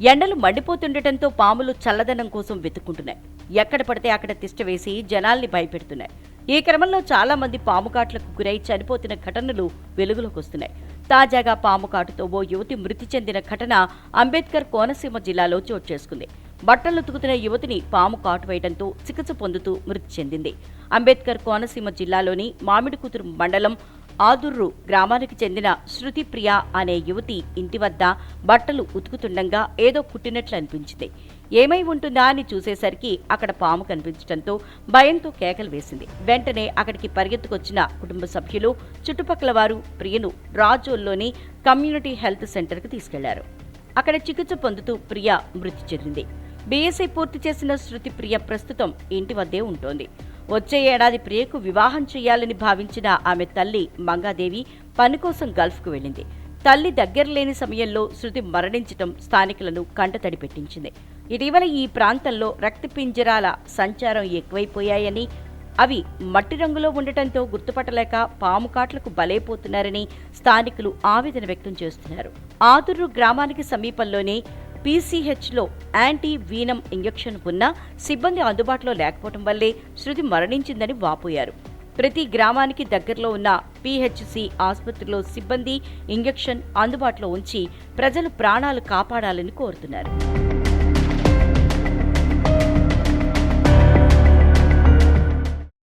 ఎండలు మండిపోతుండటంతో పాములు చల్లదనం కోసం వెతుక్కుంటున్నాయి. ఎక్కడ పడితే అక్కడ తిష్ట వేసి జనాల్ని భయపెడుతున్నాయి. ఈ క్రమంలో చాలా మంది పాము కాట్లకు గురై చనిపోతున్న ఘటనలు వెలుగులోకి వస్తున్నాయి. తాజాగా పాము కాటుతో ఓ యువతి మృతి చెందిన ఘటన అంబేద్కర్ కోనసీమ జిల్లాలో చోటు చేసుకుంది. బట్టలు ఉతుకుతున్న యువతిని పాము కాటు వేయడంతో చికిత్స పొందుతూ మృతి చెందింది. అంబేద్కర్ కోనసీమ జిల్లాలోని మామిడి కూతురు మండలం ఆదుర్రు గ్రామానికి చెందిన శృతి ప్రియ అనే యువతి ఇంటి వద్ద బట్టలు ఉతుకుతుండగా ఏదో కుట్టినట్లు అనిపించింది. ఏమై ఉంటుందా అని చూసేసరికి అక్కడ పాము కనిపించడంతో భయంతో కేకలు వేసింది. వెంటనే అక్కడికి పరిగెత్తుకొచ్చిన కుటుంబ సభ్యులు చుట్టుపక్కల వారు ప్రియను రాజోల్లోని కమ్యూనిటీ హెల్త్ సెంటర్కి తీసుకెళ్ళారు. అక్కడ చికిత్స పొందుతూ ప్రియ మృతి చెందింది. బీఎస్సీ పూర్తి చేసిన శృతి ప్రియ ప్రస్తుతం ఇంటి వద్దే ఉంటోంది. వచ్చే ఏడాది ప్రియకు వివాహం చేయాలని భావించిన ఆమె తల్లి మంగాదేవి పని కోసం గల్ఫ్కు వెళ్ళింది. తల్లి దగ్గర లేని సమయంలో శృతి మరణించటం స్థానికులను కంటతడి పెట్టించింది. ఇటీవల ఈ ప్రాంతంలో రక్తపింజరాల సంచారం ఎక్కువైపోయాయని అవి మట్టి రంగులో ఉండటంతో గుర్తుపట్టలేక పాము కాట్లకు బలైపోతున్నారని స్థానికులు ఆవేదన వ్యక్తం చేస్తున్నారు. ఆదుర్రు గ్రామానికి సమీపంలోనే పీసీహెచ్లో యాంటీ వీనం ఇంజెక్షన్ ఉన్నా సిబ్బంది అందుబాటులో లేకపోవడం వల్లే శృతి మరణించిందని వాపోయారు. ప్రతి గ్రామానికి దగ్గరలో ఉన్న పీహెచ్సి ఆసుపత్రిలో సిబ్బంది ఇంజెక్షన్ అందుబాటులో ఉంచి ప్రజలు ప్రాణాలు కాపాడాలని కోరుతున్నారు.